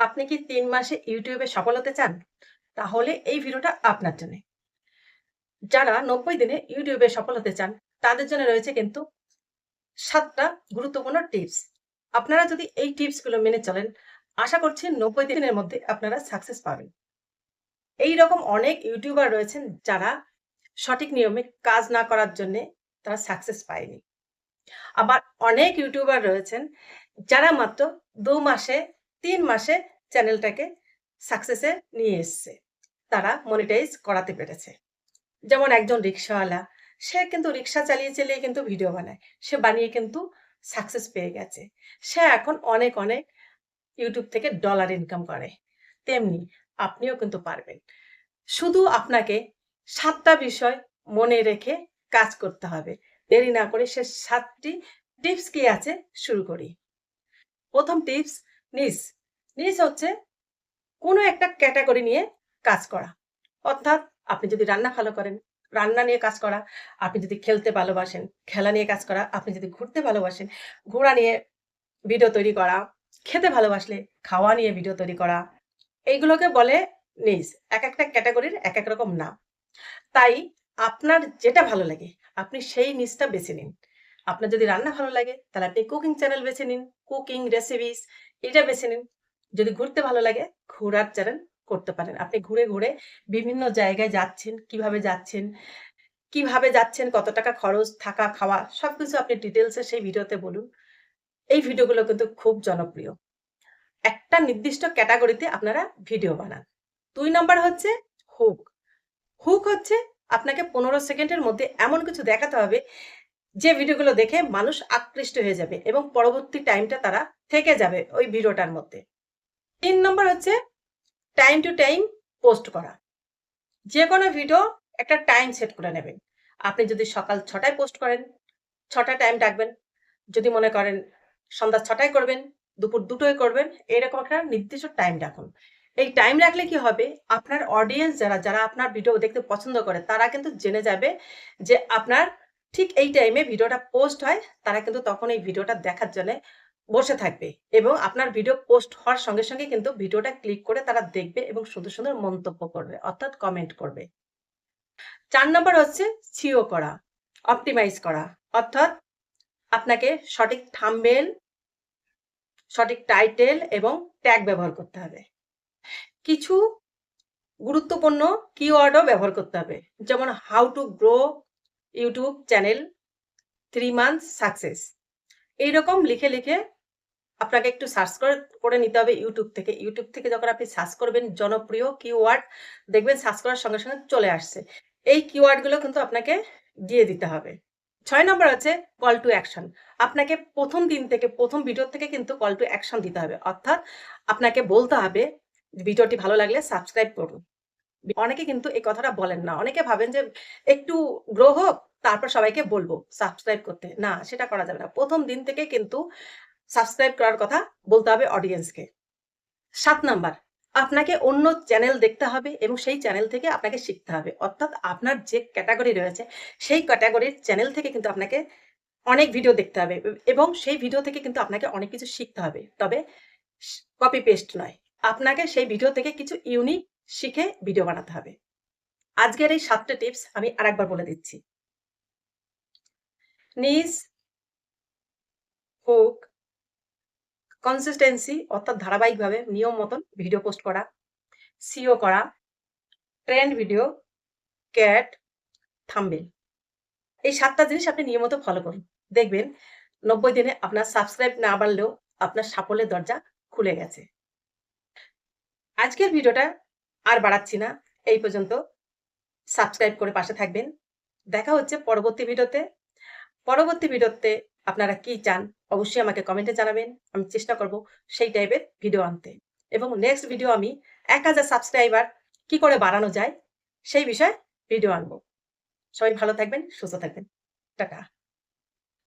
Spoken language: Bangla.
আপনি কি তিন মাসে ইউটিউবে সফল হতে চান? তাহলে এই ভিডিওটা আপনার জন্যে। যারা ৯০ দিনে ইউটিউবে সফল হতে চান, তাদের জন্য রয়েছে কিন্তু সাতটা গুরুত্বপূর্ণ টিপস। আপনারা যদি এই টিপসগুলো মেনে চলেন, আশা করছি ৯০ দিনের মধ্যে আপনারা সাকসেস পাবেন। এই রকম অনেক ইউটিউবার রয়েছেন যারা সঠিক নিয়মে কাজ না করার জন্যে তারা সাকসেস পায়নি। আবার অনেক ইউটিউবার রয়েছেন যারা মাত্র ২ মাসে ৩ মাসে চ্যানেলটাকে সাকসেসে নিয়ে এসছে। তারা মনিটাইজ করাতে পেরেছে। যেমন একজন রিক্সাওয়ালা সে কিন্তু রিক্সা চালিয়ে, চালিয়ে কিন্তু ভিডিও বানায়। সে বানিয়ে কিন্তু সাকসেস পেয়ে গেছে। সে এখন অনেক, অনেক ইউটিউব থেকে ডলার ইনকাম করে। তেমনি আপনিও কিন্তু পারবেন। শুধু আপনাকে সাতটা বিষয় মনে রেখে কাজ করতে হবে। দেরি না করে সে সাতটি টিপস কি আছে শুরু করি। প্রথম টিপস নিজ। নিস হচ্ছে কোনো একটা ক্যাটাগরি নিয়ে কাজ করা। অর্থাৎ আপনি যদি রান্না ভালো করেন, রান্না নিয়ে কাজ করা। আপনি যদি খেলতে ভালোবাসেন, খেলা নিয়ে কাজ করা। আপনি যদি ঘুরতে ভালোবাসেন, ঘোরা নিয়ে ভিডিও তৈরি করা। খেতে ভালোবাসলে খাওয়া নিয়ে ভিডিও তৈরি করা। এইগুলোকে বলে নিজ। এক একটা ক্যাটাগরির এক এক রকম নাম। তাই আপনার যেটা ভালো লাগে আপনি সেই নিজটা বেছে নিন। আপনার যদি রান্না ভালো লাগে তাহলে আপনি কুকিং চ্যানেল বেছে নিন। কুকিং, রেসিপিস এটা বেছে নিন। যদি ঘুরতে ভালো লাগে ঘোরার চ্যানেল করতে পারেন। আপনি ঘুরে, ঘুরে বিভিন্ন জায়গায় যাচ্ছেন, কীভাবে যাচ্ছেন, কীভাবে যাচ্ছেন, কত টাকা খরচ, থাকা, খাওয়া সবকিছু আপনি ডিটেলসে সেই ভিডিওতে বলুন। এই ভিডিওগুলো কিন্তু খুব জনপ্রিয়। একটা নির্দিষ্ট ক্যাটাগরিতে আপনারা ভিডিও বানান। দুই নাম্বার হচ্ছে হুক। হুক হচ্ছে আপনাকে ১৫ সেকেন্ডের মধ্যে এমন কিছু দেখাতে হবে যে ভিডিওগুলো দেখে মানুষ আকৃষ্ট হয়ে যাবে এবং পরবর্তী টাইমটা তারা থেকে যাবে ওই ভিডিওটার মধ্যে। তিন নম্বর হচ্ছে টাইম টু টাইম পোস্ট করা। যে কোনো ভিডিও একটা টাইম সেট করে নেবেন। আপনি যদি সকাল ছটায় পোস্ট করেন, ৬ টায় টাইম ডাকবেন যদি মনে করেন সন্ধ্যা ছটায় করবেন, দুপুর ২ টোয় করবেন, এরকম একটা নির্দিষ্ট টাইম রাখুন। এই টাইম রাখলে কি হবে? আপনার অডিয়েন্স যারা, যারা আপনার ভিডিও দেখতে পছন্দ করে তারা কিন্তু জেনে যাবে যে আপনার ঠিক এই টাইমে ভিডিওটা পোস্ট হয়। তারা কিন্তু তখন এই ভিডিওটা দেখার জন্যে বসে থাকবে এবং আপনার ভিডিও পোস্ট হওয়ার সঙ্গে, সঙ্গে কিন্তু ভিডিওটা ক্লিক করে তারা দেখবে এবং সুন্দর, সুন্দর মন্তব্য করবে অর্থাৎ কমেন্ট করবে। চার নম্বর হচ্ছে সিও করা, অপটিমাইজ করা। অর্থাৎ আপনাকে সঠিক থাম্বনেইল, সঠিক টাইটেল এবং ট্যাগ ব্যবহার করতে হবে। কিছু গুরুত্বপূর্ণ কিওয়ার্ডও ব্যবহার করতে হবে। যেমন how to grow YouTube channel three months success. এইরকম লিখে, লিখে আপনাকে একটু সার্চ করে, করে নিতে হবে ইউটিউব থেকে। ইউটিউব থেকে যখন আপনি সার্চ করবেন জনপ্রিয় কিওয়ার্ড দেখবেন সার্চ করার সঙ্গে, সঙ্গে চলে আসছে। এই কিওয়ার্ডগুলো কিন্তু আপনাকে দিয়ে দিতে হবে। ছয় নম্বর হচ্ছে কল টু অ্যাকশন। আপনাকে প্রথম দিন থেকে প্রথম ভিডিও থেকে কিন্তু কল টু অ্যাকশন দিতে হবে। অর্থাৎ আপনাকে বলতে হবে ভিডিওটি ভালো লাগলে সাবস্ক্রাইব করুন। অনেকে কিন্তু এই কথাটা বলেন না। অনেকে ভাবেন যে একটু গ্রো হোক, তারপর সবাইকে বলব, সাবস্ক্রাইব করতে। না, সেটা করা যাবে না। প্রথম দিন থেকে কিন্তু সাবস্ক্রাইব করার কথা বলতে হবে অডিয়েন্সকে। সাত নাম্বার, আপনাকে অন্য চ্যানেল দেখতে হবে এবং সেই চ্যানেল থেকে আপনাকে শিখতে হবে। অর্থাৎ আপনার যে ক্যাটাগরি রয়েছে, সেই ক্যাটাগরির চ্যানেল থেকে কিন্তু আপনাকে অনেক ভিডিও দেখতে হবে এবং সেই ভিডিও থেকে কিন্তু আপনাকে অনেক কিছু শিখতে হবে। তবে কপি পেস্ট নয়। আপনাকে সেই ভিডিও থেকে কিছু ইউনিক শিখে ভিডিও বানাতে হবে। আজকের এই সাতটা টিপস আমি আরেকবার বলে দিচ্ছি। নিজ হোক কনসিস্টেন্সি অর্থাৎ ধারাবাহিকভাবে নিয়ম মতন ভিডিও পোস্ট করা, সিও করা, ট্রেন্ড ভিডিও, ক্যাট, থাম্বনেইল। এই সাতটা জিনিস আপনি নিয়মিত ফলো করুন। দেখবেন ৯০ দিনে আপনার সাবস্ক্রাইব না বাড়লেও আপনার সাফল্যের দরজা খুলে গেছে। আজকের ভিডিওটা আর বাড়াচ্ছি না। এই পর্যন্ত। সাবস্ক্রাইব করে পাশে থাকবেন। দেখা হচ্ছে পরবর্তী ভিডিওতে। পরবর্তী ভিডিওতে আপনারা কি চান অবশ্যই আমাকে কমেন্টে জানাবেন। আমি চেষ্টা করব সেই টাইপের ভিডিও আনতে। এবং নেক্সট ভিডিও আমি ১০০০ সাবস্ক্রাইবার কি করে বাড়ানো যায় সেই বিষয়ে ভিডিও আনব সবাই ভালো থাকবেন, সুস্থ থাকবেন। টাটা।